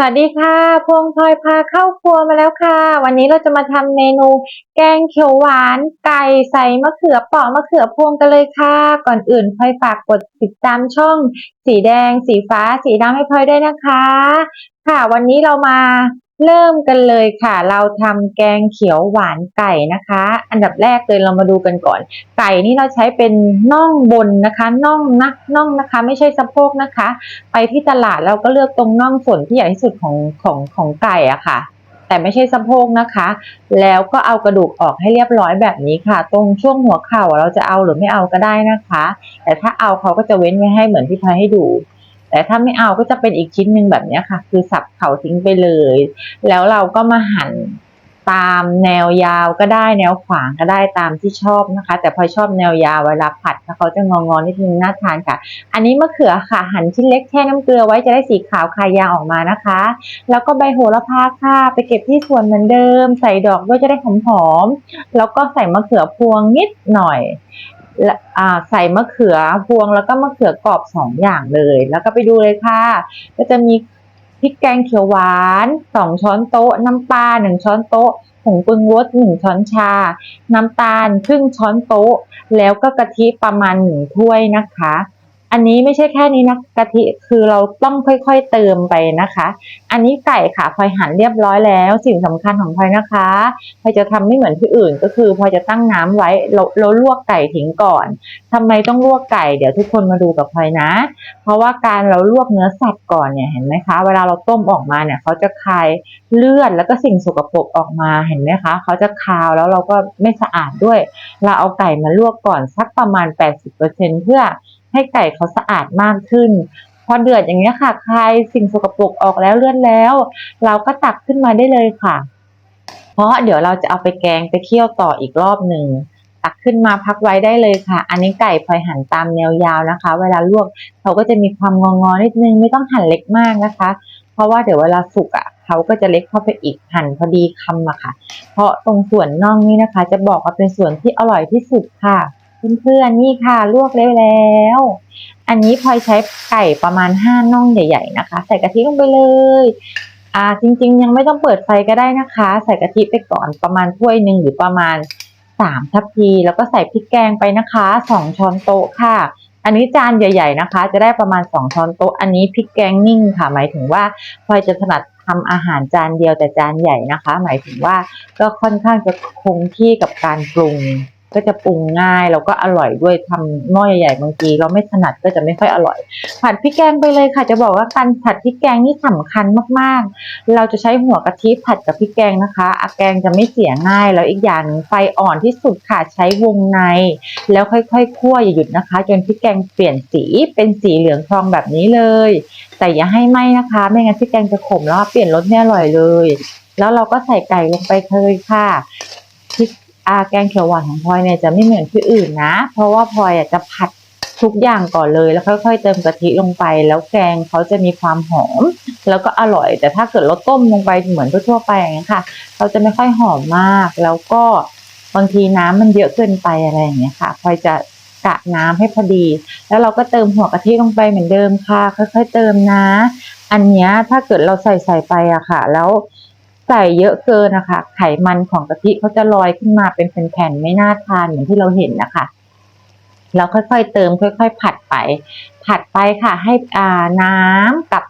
วัสดีค่ะพวงพลอยพาเข้าครัวมาแล้วค่ะ วันนี้เราจะมาทำเมนู แกงเขียวหวาน ไก่ใส่มะเขือเปราะมะเขือพวงกันเลยค่ะ ก่อนอื่นพลอยฝากกดติดตามช่อง สีแดง สีฟ้า สีดำให้พลอยได้นะคะ ค่ะ วันนี้เรามา เริ่มกันเลยค่ะ เราทำแกงเขียวหวานไก่นะคะ อันดับแรกเลยเรามาดูกันก่อน ไก่นี่เราใช้เป็นน่องบนนะคะน่องนะน่องนะคะ ไม่ใช่สะโพกนะคะ ไปที่ตลาดเราก็เลือกตรงน่องส่วนที่ใหญ่ที่สุดของของของไก่อะค่ะ แต่ไม่ใช่สะโพกนะคะ แล้วก็เอากระดูกออกให้เรียบร้อยแบบนี้ค่ะ ตรงช่วงหัวเข่าเราจะเอาหรือไม่เอาก็ได้นะคะ แต่ถ้าเอาเขาก็จะเว้นไว้ให้เหมือนที่พายให้ดู แต่ถ้าไม่เอาก็จะเป็นอีกชิ้นหนึ่งแบบนี้ค่ะ คือสับเขาทิ้งไปเลย แล้วเราก็มาหั่นตามแนวยาวก็ได้แนวขวางก็ได้ตามที่ชอบนะคะ แต่พอชอบแนวยาวเวลาผัดเขาจะงองๆนิดนึงน่าทานค่ะ อันนี้มะเขือค่ะหั่นชิ้นเล็กแช่น้ำเกลือไว้จะได้สีขาวคายยาวออกมานะคะ แล้วก็ใบโหระพาค่ะ ไปเก็บที่สวนเหมือนเดิม ใส่ดอกด้วยจะได้หอมๆแล้วก็ใส่มะเขือพวงนิดหน่อย ใส่มะเขือพวงแล้วก็มะเขือกรอบสองอย่างเลย แล้วก็ไปดูเลยค่ะ ก็จะมีพริกแกงเขียวหวานสองช้อนโต๊ะ น้ำปลาหนึ่งช้อนโต๊ะผงปรุงรสหนึ่งช้อนชา น้ำตาลครึ่งช้อนโต๊ะ แล้วก็กะทิประมาณหนึ่งถ้วยนะคะ อันนี้ไม่ใช่แค่นี้นะกะทิคือเราต้องค่อยๆเติมไปนะคะ อันนี้ไก่ค่ะพลอยหั่นเรียบร้อยแล้ว สิ่งสำคัญของพลอยนะคะพลอยจะทำไม่เหมือนที่อื่น ก็คือพลอยจะตั้งน้ำไว้เราลวกไก่ทิ้งก่อนทำไมต้องลวกไก่เดี๋ยวทุกคนมาดูกับพลอยนะ เพราะว่าการเราลวกเนื้อสัตว์ก่อนเนี่ยเห็นไหมคะ เวลาเราต้มออกมาเนี่ยเขาจะคายเลือดแล้วก็สิ่งสกปรกออกมาเห็นไหมคะเขาจะคาวแล้วเราก็ไม่สะอาดด้วย เราเอาไก่มาลวกก่อนสักประมาณ 80%เพื่อ ให้ไก่เขาสะอาดมากขึ้น พอเดือดอย่างนี้ยค่ะคลายสิ่งสกปรกออกแล้วเลือดแล้ว เราก็ตักขึ้นมาได้เลยค่ะ เพราะเดี๋ยวเราจะเอาไปแกงไปเคี่ยวต่ออีกรอบหนึ่งตักขึ้นมาพักไว้ได้เลยค่ะ อันนี้ไก่พลอยหั่นตามแนวยาวนะคะ เวลาลวกเขาก็จะมีความงองๆนิดนึงไม่ต้องหั่นเล็กมากนะคะ เพราะว่าเดี๋ยวเวลาสุกอะเขาก็จะเล็กเข้าไปอีกหั่นพอดีคำอะค่ะ เพราะตรงส่วนน่องนี่นะคะ จะบอกว่าเป็นส่วนที่อร่อยที่สุดค่ะ เพื่อนๆนี่ค่ะลวกแล้วแล้ว อันนี้พลอยใช้ไก่ประมาณห้าน่องใหญ่ ๆ นะคะ ใส่กะทิลงไปเลย อ่า จริง ๆ ยังไม่ต้องเปิดไฟก็ได้นะคะ ใส่กะทิไปก่อนประมาณถ้วยหนึ่งหรือประมาณสามทัพพี แล้วก็ใส่พริกแกงไปนะคะสองช้อนโต๊ะค่ะ อันนี้จานใหญ่ ๆนะคะ จะได้ประมาณสองช้อนโต๊ะ อันนี้พริกแกงนิ่งค่ะ หมายถึงว่าพลอยจะถนัดทำอาหารจานเดียวแต่จานใหญ่นะคะ หมายถึงว่าก็ค่อนข้างจะคงที่กับการปรุง ก็จะปรุงง่ายแล้วก็อร่อยด้วยทำหม้อใหญ่ๆบางทีเราไม่ถนัดก็จะไม่ค่อยอร่อย ผัดพริกแกงไปเลยค่ะ จะบอกว่าการผัดพริกแกงนี่สำคัญมากๆ เราจะใช้หัวกะทิผัดกับพริกแกงนะคะอาแกงจะไม่เสียง่าย แล้วอีกอย่างนึงไฟอ่อนที่สุดค่ะใช้วงใน แล้วค่อยๆคั่วอย่าหยุดนะคะ จนพริกแกงเปลี่ยนสีเป็นสีเหลืองทองแบบนี้เลย แต่อย่าให้ไหม้นะคะ ไม่งั้นพริกแกงจะขมแล้วเปลี่ยนรสไม่อร่อยเลย แล้วเราก็ใส่ไก่ลงไปเลยค่ะพริก อาแกงเขียวหวานของพลอยเนี่ยจะไม่เหมือนที่อื่นนะ เพราะว่าพลอยจะผัดทุกอย่างก่อนเลยแล้วค่อย ๆ เติมกะทิลงไป แล้วแกงเขาจะมีความหอม แล้วก็อร่อย แต่ถ้าเกิดเราต้มลงไปเหมือนทั่วๆไปอย่างนี้ค่ะเขาจะไม่ค่อยหอมมาก แล้วก็บางทีน้ำมันเยอะเกินไปอะไรอย่างเงี้ยค่ะพลอยจะกะน้ำให้พอดี แล้วเราก็เติมหัวกะทิลงไปเหมือนเดิมค่ะ ค่อย ๆ เติมนะ อันเนี้ยถ้าเกิดเราใส่ใส่ไปอะค่ะ แล้ว ใส่เยอะเกินนะคะ ไขมันของกะทิเขาจะลอยขึ้นมาเป็นแผ่นๆไม่น่าทานเหมือนที่เราเห็นนะคะเราค่อยๆเติมค่อย ๆ ผัดไป ผัดไปค่ะ ให้อ่าน้ำกับ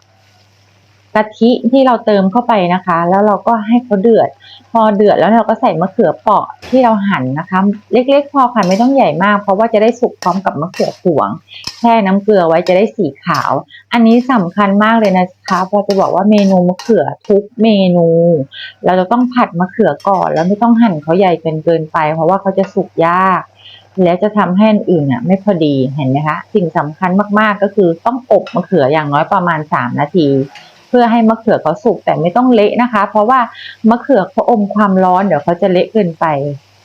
กะทิที่เราเติมเข้าไปนะคะ แล้วเราก็ให้เขาเดือด พอเดือดแล้วเราก็ใส่มะเขือเปราะที่เราหั่นนะคะ เล็กๆพอค่ะไม่ต้องใหญ่มาก เพราะว่าจะได้สุกพร้อมกับมะเขือพวงแช่น้ำเกลือไว้จะได้สีขาว อันนี้สำคัญมากเลยนะคะพอจะบอกว่าเมนูมะเขือทุกเมนู เราจะต้องผัดมะเขือก่อน แล้วไม่ต้องหั่นเขาใหญ่เกินเกินไป เพราะว่าเขาจะสุกยากและจะทำให้อื่นอะไม่พอดีเห็นไหมคะ สิ่งสำคัญมากๆก็คือต้องอบมะเขืออย่างน้อยประมาณสามนาที เพื่อให้มะเขือเขาสุกแต่ไม่ต้องเละนะคะ เพราะว่ามะเขือเขาอมความร้อนเดี๋ยวเขาจะเละเกินไป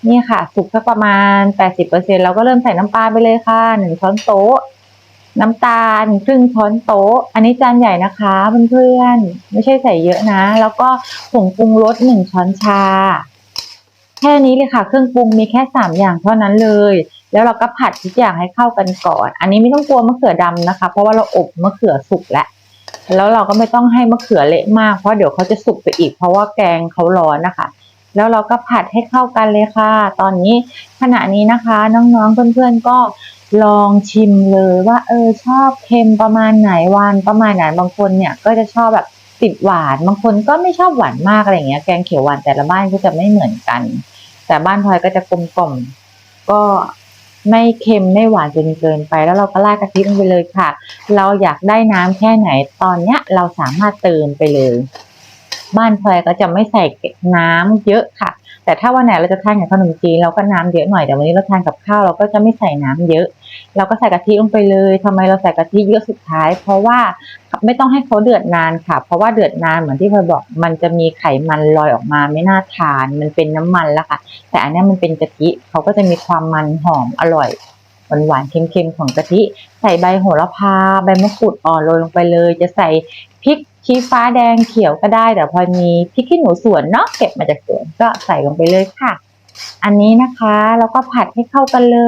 นี่ค่ะ สุกสักประมาณ 80%เราก็เริ่มใส่น้ำปลาไปเลยค่ะหนึ่งช้อนโต๊ะ น้ำตาลครึ่งช้อนโต๊ะ อันนี้จานใหญ่นะคะเพื่อนๆไม่ใช่ใส่เยอะนะ แล้วก็ผงปรุงรสหนึ่งช้อนชา แค่นี้เลยค่ะ เครื่องปรุงมีแค่สามอย่างเท่านั้นเลย แล้วเราก็ผัดทุกอย่างให้เข้ากันก่อน อันนี้ไม่ต้องกลัวมะเขือดำนะคะ เพราะว่าเราอบมะเขือสุกแล้ว แล้วเราก็ไม่ต้องให้มะเขือเละมากเพราะเดี๋ยวเขาจะสุกไปอีก เพราะว่าแกงเขาร้อนนะคะ แล้วเราก็ผัดให้เข้ากันเลยค่ะ ตอนนี้ขณะนี้นะคะน้องๆเพื่อนๆก็ลองชิมเลยว่าเออชอบเค็มประมาณไหนหวานประมาณไหนบางคนเนี่ยก็จะชอบแบบติดหวานบางคนก็ไม่ชอบหวานมากอะไรเงี้ยแกงเขียวหวานแต่ละบ้านก็จะไม่เหมือนกัน แต่บ้านพลอยก็จะกลมกล่อมก็ ไม่เค็มไม่หวานจนเกินไป แล้วเราก็ราดกะทิลงไปเลยค่ะ เราอยากได้น้ำแค่ไหนตอนเนี้ยเราสามารถเติมไปเลย บ้านพลอยก็จะไม่ใส่น้ำเยอะค่ะ แต่ถ้าวันไหนเราจะทานกับขนมจีนเราก็น้ำเยอะหน่อยแต่วันนี้เราทานกับข้าวเราก็จะไม่ใส่น้ำเยอะ เราก็ใส่กะทิลงไปเลยทำไมเราใส่กะทิเยอะสุดท้าย เพราะว่าไม่ต้องให้เขาเดือดนานค่ะ เพราะว่าเดือดนานเหมือนที่พลอยบอกมันจะมีไขมันลอยออกมาไม่น่าทาน มันเป็นน้ำมันแล้วค่ะ แต่อันนี้มันเป็นกะทิเขาก็จะมีความมันหอมอร่อยหวานๆเค็มๆของกะทิ ส่ใบโหระพาใบมะกรูดอ่อนโรยลงไปเลย จะใส่พริกชี้ฟ้าแดงเขียวก็ได้ แต่พอมีพริกขี้หนูสวนเนาะเก็บมาจากสวนก็ใส่ลงไปเลยค่ะ อันนี้นะคะแล้วก็ผัดให้เข้ากันเล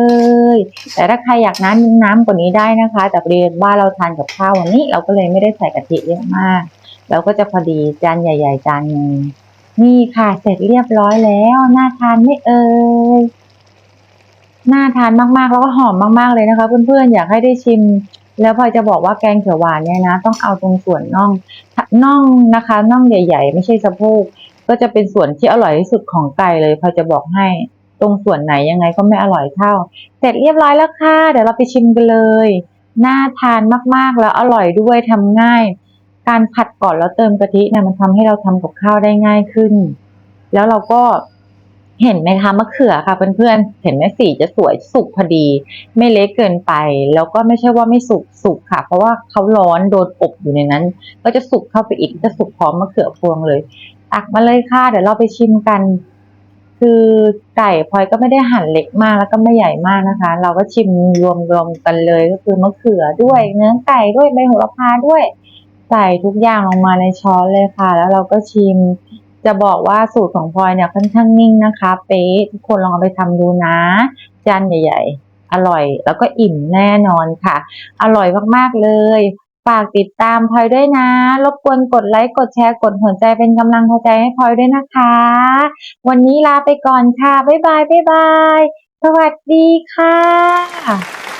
ย แต่ถ้าใครอยากน้ำน้ำกว่านี้ได้นะคะ แต่เรียนว่าเราทานกับข้าววันนี้ เราก็เลยไม่ได้ใส่กะทิเยอะมากแล้วก็จะพอดีจานใหญ่ ๆ จานนึงนี่ค่ะเสร็จเรียบร้อยแล้วน่าทานไม่เอ่ย น่าทานมากๆ แล้วก็หอมมากๆเลยนะคะ เพื่อนๆ อยากให้ได้ชิม แล้วพลอยจะบอกว่าแกงเขียวหวานเนี่ยนะ ต้องเอาตรงส่วนน่องน่องนะคะน่องใหญ่ ๆ ไม่ใช่สะโพกก็จะเป็นส่วนที่อร่อยที่สุดของไก่เลยพลอยจะบอกให้ตรงส่วนไหนยังไงก็ไม่อร่อยเท่า เสร็จเรียบร้อยแล้วค่ะ เดี๋ยวเราไปชิมกันเลย น่าทานมากๆแล้วอร่อยด้วยทำง่าย การผัดก่อนแล้วเติมกะทิเนี่ยมันทำให้เราทำกับข้าวได้ง่ายขึ้น แล้วเราก็ เห็นไหมคะมะเขือค่ะเพื่อนๆ เห็นไหมสีจะสวยสุกพอดี ไม่เละเกินไป แล้วก็ไม่ใช่ว่าไม่สุกสุกค่ะ เพราะว่าเขาร้อนโดนอบอยู่ในนั้น ก็จะสุกเข้าไปอีกจะสุกพร้อมมะเขือพวงเลยตักมาเลยค่ะ เดี๋ยวเราไปชิมกัน คือไก่พลอยก็ไม่ได้หั่นเล็กมากแล้วก็ไม่ใหญ่มากนะคะ เราก็ชิมรวมๆกันเลยก็คือมะเขือด้วยเนื้อไก่ด้วยใบโหระพาด้วย ใส่ทุกอย่างลงมาในช้อนเลยค่ะ แล้วเราก็ชิม จะบอกว่าสูตรของพลอยเนี่ยค่อนข้างนิ่งนะคะ เป๊ะทุกคนลองเอาไปทำดูนะจานใหญ่ ๆ อร่อย แล้วก็อิ่มแน่นอนค่ะ อร่อยมากๆเลย ฝากติดตามพลอยด้วยนะ รบกวนกดไลค์กดแชร์กดหัวใจเป็นกำลังใจให้พลอยด้วยนะคะ วันนี้ลาไปก่อนค่ะบ๊ายบายบ๊ายบายสวัสดีค่ะ